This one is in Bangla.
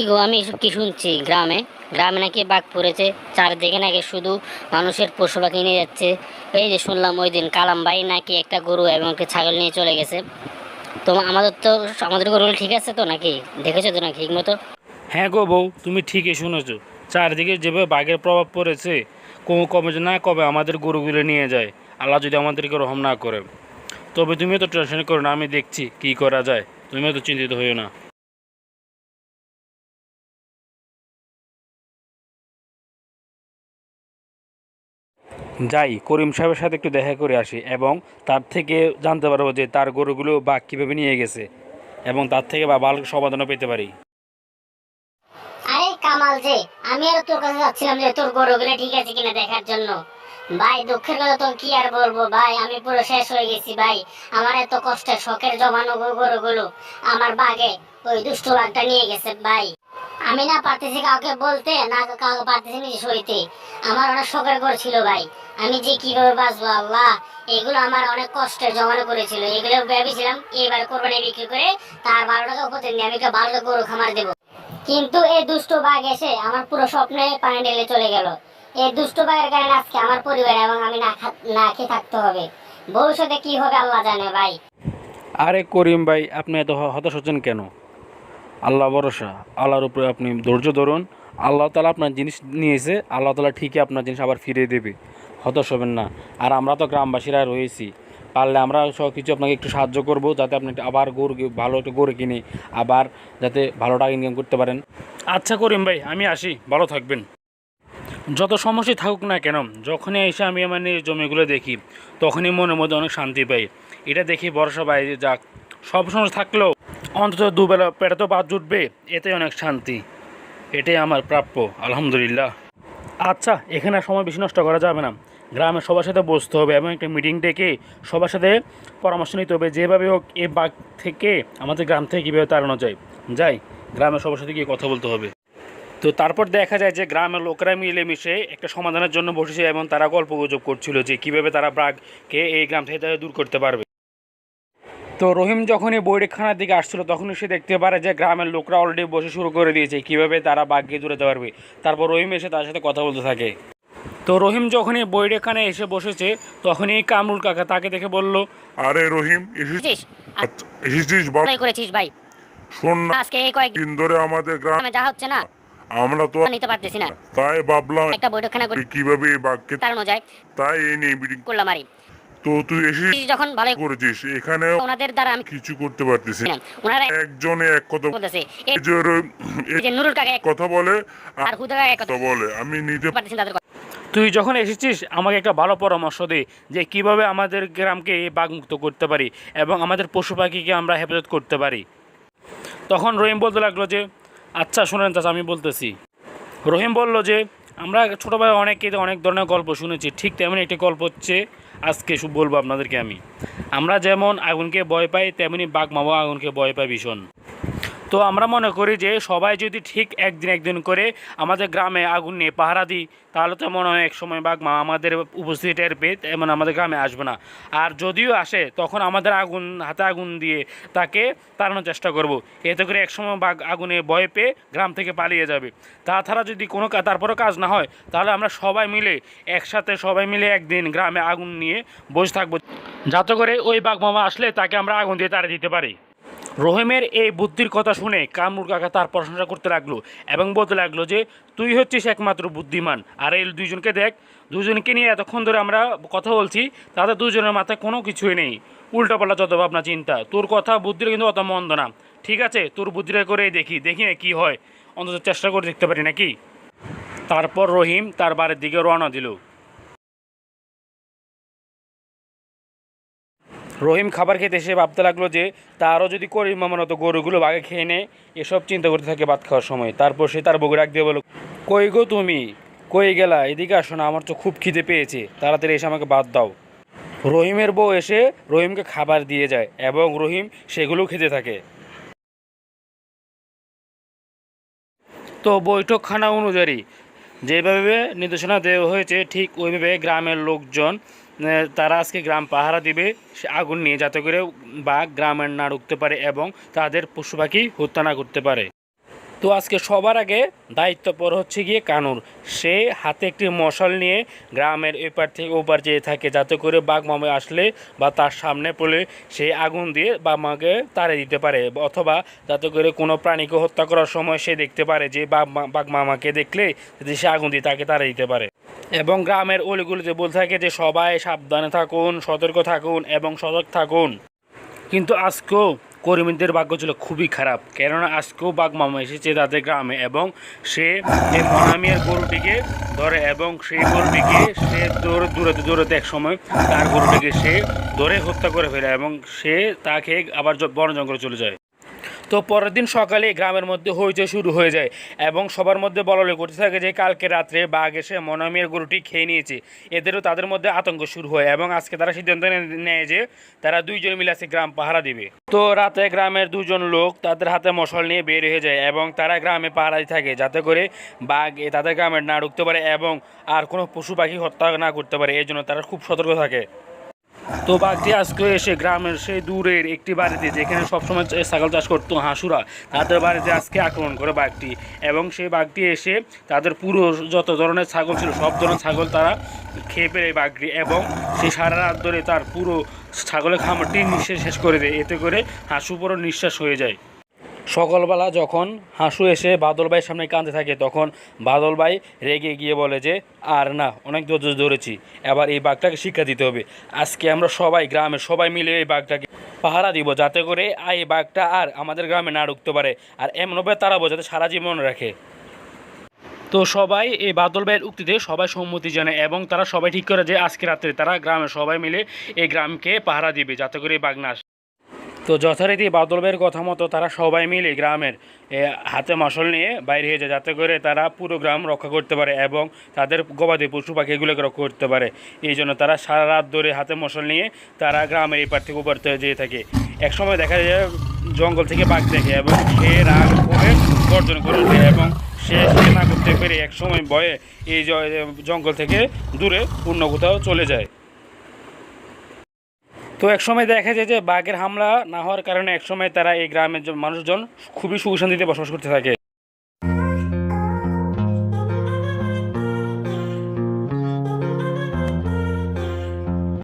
কি গো, আমি এসব কি শুনছি? গ্রামে? গ্রামে নাকি বাঘ পড়েছে, চারদিকে নাকি শুধু মানুষের পশু পাখি নিয়ে যাচ্ছে। এই যে শুনলাম ওই দিন কালাম ভাই নাকি একটা গরু এবং একটা ছাগল নিয়ে চলে গেছে। তো আমাদের তো, আমাদের গরুগুলো ঠিক আছে তো নাকি? দেখেছ তো নাকি ঠিক মতো? হ্যাঁ গো বউ, তুমি ঠিকই শুনেছো। চারদিকে যেভাবে বাঘের প্রভাব পড়েছে কো- কবে যে না কবে আমাদের গরুগুলো নিয়ে যায়। আল্লাহ যদি আমাদেরকে রহম না করে। তবে তুমিও তো টেনশন করো না, আমি দেখছি কি করা যায়। তুমিও তো চিন্তিত হইও না। যাই, করিম সাহেবের সাথে একটু দেখা করে আসি এবং তার থেকে জানতে পারব যে তার গরুগুলো বাঘ কীভাবে নিয়ে গেছে এবং তার থেকে বা ভালো সমাধানও পেতে পারি। আরে কামাল যে, আমি আর তোর কাছে ঠিক আছে কিনা দেখার জন্য। ভাই, দুঃখের কি আর বলব? ভাই, আমি শেষ হয়ে গেছি ভাই। আমার এত শখের, জমানো গরুগুলো আমার ওই নিয়ে গেছে ভাই। আমি না পারতেছি কাউকে বলতে, না কাউকে পারতেছি নিজে সইতে। আমার অনেক শখের গরু ছিল ভাই। আমি যে কীভাবে বাঁচবো আল্লাহ? এগুলো আমার অনেক কষ্টের জমানো করেছিল। এগুলো ভেবেছিলাম, এবার কোরবানি বিক্রি করে তার বারো টাকা দিয়ে আমি একটা ভালো গরু খামার দেবো। কিন্তু এই দুষ্ট বাঘ এসে আমার পুরো স্বপ্নে পানি ঢেলে চলে গেল। এই দুষ্ট বাঘের কারণে আজকে আমার পরিবার এবং আমি না না খেয়ে থাকতে হবে। ভবিষ্যতে কি হবে আল্লাহ জানে ভাই। আরে করিম ভাই, আপনি এত হতাশ হচ্ছেন কেন? আল্লাহ ভরসা, আল্লাহর উপরে আপনি ধৈর্য ধরুন। আল্লাহ তালা আপনার জিনিস নিয়েছে, আল্লাহ তালা ঠিকই আপনার জিনিস আবার ফিরিয়ে দেবে। হতাশ হবেন না। আর আমরা তো গ্রামবাসীরা রয়েছি। পারলে আমরা সব কিছু আপনাকে একটু সাহায্য করব, যাতে আপনি আবার গরু ভালো একটা গরু কিনে আবার যাতে ভালো টাকা ইনকাম করতে পারেন। আচ্ছা করিম ভাই, আমি আসি। ভালো থাকবেন। যত সমস্যাই থাকুক না কেন, যখনই এসে আমি আমার জমিগুলো দেখি, তখনই মনের মধ্যে অনেক শান্তি পাই। এটা দেখি পাই যে যাক, সব সমস্যা থাকলেও অন্তত দুবেলা পেটে তো বাদ জুটবে এতে অনেক শান্তি। এটাই আমার প্রাপ্য, আলহামদুলিল্লাহ। আচ্ছা এখানে সময় বেশি নষ্ট করা যাবে না। গ্রামের সবার সাথে বসতে হবে এবং একটা মিটিং ডেকে সবার সাথে পরামর্শ নিতে হবে, যেভাবে হোক এ বাঘ থেকে, আমাদের গ্রাম থেকে কীভাবে তাড়ানো যায়। যাই, গ্রামের সবার সাথে গিয়ে কথা বলতে হবে। তো তারপর দেখা যায় যে গ্রামের লোকেরা মিলেমিশে একটা সমাধানের জন্য বসেছে এবং তারা গল্প গুজব করছিল যে কীভাবে তারা ব্রাগকে এই গ্রাম থেকে তারা দূর করতে পারবে। তো রহিম যখনই বৈরিকখানার দিকে আসছিল, তখনই সে দেখতে পারে যে গ্রামের লোকরা অলরেডি বসে শুরু করে দিয়েছে কীভাবে তারা বাঘকে দূরাতে পারবে তারপর রহিম এসে তার সাথে কথা বলতে থাকে। তো রহিম যখনই বৈরিকখানে এসে বসেছে তখনই কামরুল কাকা তাকে দেখে বলল আরে রহিম এসেছিস? আচ্ছা, এসেছিস বাবা করেছিস ভাই? শোন না আজকে এই কয়েক দিন ধরে আমাদের গ্রামে যা হচ্ছে না আমরা তো নিতে পারতেছি না। তাই ভাবলাম একটা বৈঠকখানা তুই কীভাবে এই বাঘকে তাড়ানো যায়। তাই এই নিয়ে মিটিং করলাম আরে তো তুই এসেছিস যখন ভালো করেছিস। এখানে ওনাদের দ্বারা আমি কিছু করতে পারতেছি না। ওনারা একজনে এক কথা বলতেছে এই যে নুরুল কাকা কথা বলে আর হুদা কাকা কথা বলে। আমি নিতে পারতেছি তাদের তুই যখন এসেছিস, আমাকে একটা ভালো পরামর্শ দে যে কীভাবে আমাদের গ্রামকে বাঘমুক্ত করতে পারি এবং আমাদের পশু পাখিকে আমরা হেফাজত করতে পারি। তখন রহিম বলতে লাগল যে আচ্ছা শোনেন চাচা, আমি বলতেছি। রহিম বলল যে, আমরা ছোটোবেলায় অনেকে অনেক ধরনের গল্প শুনেছি, ঠিক তেমন একটি গল্প হচ্ছে আজকে বলব আপনাদেরকে আমি। আমরা যেমন আগুনকে ভয় পাই, তেমনি বাঘ মামা আগুনকে ভয় পাই ভীষণ। তো আমরা মনে করি যে সবাই যদি ঠিক একদিন একদিন করে আমাদের গ্রামে আগুন নিয়ে পাহারা দিই, তাহলে তো মনে হয় এক সময় বাঘ মা আমাদের উপস্থিতি টের পেয়ে তেমন আমাদের গ্রামে আসবে না। আর যদিও আসে, তখন আমাদের আগুন, হাতে আগুন দিয়ে তাকে তাড়ানোর চেষ্টা করব। এতে করে একসময় বাঘ আগুনে ভয় পেয়ে গ্রাম থেকে পালিয়ে যাবে। তাছাড়া যদি কোনো তারপরেও কাজ না হয়, তাহলে আমরা সবাই মিলে, একসাথে সবাই মিলে একদিন গ্রামে আগুন নিয়ে বসে থাকব। যাতে করে ওই বাঘ মামা আসলে তাকে আমরা আগুন দিয়ে তাড়িয়ে দিতে পারি। রহিমের এই বুদ্ধির কথা শুনে কামরুল কাকা তার প্রশংসা করতে লাগল এবং বলতে লাগল যে, তুই হচ্ছিস একমাত্র বুদ্ধিমান। আর এই দুইজনকে দেখ দুজনকে নিয়ে এতক্ষণ ধরে আমরা কথা বলছি তাদের দুজনের মাথায় কোনো কিছুই নেই। উল্টাপাল্টা যত ভাবনা চিন্তা। তোর কথা, বুদ্ধির কিন্তু অত মন্দ না। ঠিক আছে, তোর বুদ্ধিটা করে দেখি দেখি না কী হয়। অন্তত চেষ্টা করে দেখতে পারি নাকি? তারপর রহিম তার বাড়ির দিকে রওনা দিল। রহিম খাবার খেতে এসে ভাবতে লাগল যে তারও যদি করিম মামার মতো গরুগুলো বাঘে খেয়ে নেয় এসব চিন্তা করতে থাকে ভাত খাওয়ার সময়। তারপর সে তার বউকে ডাক দিয়ে বলো কই গো তুমি? কই গেলা? এদিকে আসো না, আমার তো খুব খিদে পেয়েছে। তাড়াতাড়ি এসে আমাকে বাদ দাও। রহিমের বউ এসে রহিমকে খাবার দিয়ে যায় এবং রহিম সেগুলো খেতে থাকে। তো বৈঠকখানা অনুযায়ী যেভাবে নির্দেশনা দেওয়া হয়েছে, ঠিক ওইভাবে গ্রামের লোকজন তারা আজকে গ্রাম পাহারা দিবে, সে আগুন নিয়ে, যাতে করে বাঘ গ্রামের না ঢুকতে পারে এবং তাদের পশু পাখি হত্যা না করতে পারে। তো আজকে সবার আগে দায়িত্বপর হচ্ছে গিয়ে কানুর। সে হাতে একটি মশাল নিয়ে গ্রামের এপার থেকে ওপার যেয়ে থাকে, যাতে করে বাঘ মামা আসলে বা তার সামনে পড়লে সে আগুন দিয়ে বাঘ মাকে তাড়ে দিতে পারে, অথবা যাতে করে কোনো প্রাণীকে হত্যা করার সময় সে দেখতে পারে যে বাঘ বাঘ মামাকে দেখলে যদি সে আগুন দিয়ে তাকে তাড়ে দিতে পারে। এবং গ্রামের অলিগুলিতে বলতে থাকে যে সবাই সাবধানে থাকুন, সতর্ক থাকুন এবং সতর্ক থাকুন। কিন্তু আজকেও কর্মীদের ভাগ্য ছিল খুবই খারাপ। কেননা আজকেও বাঘ মামা এসেছে তাদের গ্রামে এবং সে এই মহামিয়ার গরুটিকে ধরে এবং সেই গরুটিকে সে দৌড়ে দৌড়াতে দৌড়াতে এক সময় তার গরুটিকে সে ধরে হত্যা করে ফেলে এবং সে তাকে আবার বন জঙ্গলে চলে যায়। তো পরের দিন সকালে গ্রামের মধ্যে হইচই শুরু হয়ে যায় এবং সবার মধ্যে বললে করতে থাকে যে কালকে রাত্রে বাঘ এসে মনামিয়ার গরুটি খেয়ে নিয়েছে। এদেরও তাদের মধ্যে আতঙ্ক শুরু হয় এবং আজকে তারা সিদ্ধান্ত নেয় যে তারা দুইজন মিলে আছে গ্রাম পাহারা দিবে। তো রাতে গ্রামের দুজন লোক তাদের হাতে মশাল নিয়ে বের হয়ে যায় এবং তারা গ্রামে পাহারা দিয়ে থাকে যাতে করে বাঘ তাদের গ্রামে না ঢুকতে পারে এবং আর কোনো পশু পাখি হত্যা না করতে পারে। এই জন্য তারা খুব সতর্ক থাকে। তো বাঘটি আজকে এসে গ্রামের সেই দূরের একটি বাড়িতে যেখানে সবসময় ছাগল চাষ করতো হাঁসুরা, তাদের বাড়িতে আজকে আক্রমণ করে বাঘটি। এবং সেই বাঘটি এসে তাদের পুরো যত ধরনের ছাগল ছিল, সব ধরনের ছাগল তারা খেয়ে ফেলে বাঘটি এবং সে সারা রাত ধরে তার পুরো ছাগলের খামারটি নিঃশ্বাস শেষ করে দেয়। এতে করে হাঁসু পুরো নিঃশ্বাস হয়ে যায়। সকালবেলা যখন হাঁসু এসে বাদল ভাইয়ের সামনে কাঁদতে থাকে, তখন বাদল ভাই রেগে গিয়ে বলে যে, আর না, অনেক ধৈর্য ধরেছি, এবার এই বাঘটাকে শিক্ষা দিতে হবে আজকে আমরা সবাই গ্রামের সবাই মিলে এই বাঘটাকে পাহারা দিব, যাতে করে এই বাঘটা আর আমাদের গ্রামে না ঢুকতে পারে, আর এমনভাবে তারাবো যাতে সারা জীবন রাখে তো সবাই এই বাদল ভাইয়ের উক্তিতে সবাই সম্মতি জানে এবং তারা সবাই ঠিক করে যে, আজকে রাত্রে তারা গ্রামের সবাই মিলে এই গ্রামকে পাহারা দিবে, যাতে করে এই বাঘ না। তো যথারীতি বাদল ভাইয়ের কথা মতো তারা সবাই মিলে গ্রামের হাতে মশল নিয়ে বাইরে হয়ে যায়, যাতে করে তারা পুরো গ্রাম রক্ষা করতে পারে এবং তাদের গবাদি পশু পাখিগুলোকে রক্ষা করতে পারে। এই জন্য তারা সারা রাত ধরে হাতে মশল নিয়ে তারা গ্রামের থেকে ওপার থেকে যেয়ে থাকে। এক সময় দেখা যায় জঙ্গল থেকে বাঘ দেখে এবং সে রাগ করে গর্জন করে ওঠে এবং সে সে না করতে পেরে এক সময় ভয়ে এই জঙ্গল থেকে দূরে অন্য কোথাও চলে যায়। তো এক সময় দেখা যায় যে বাঘের হামলা না হওয়ার কারণে এক সময় তারা এই গ্রামের মানুষজন খুবই সুখ শান্তিতে বসবাস করতে থাকে।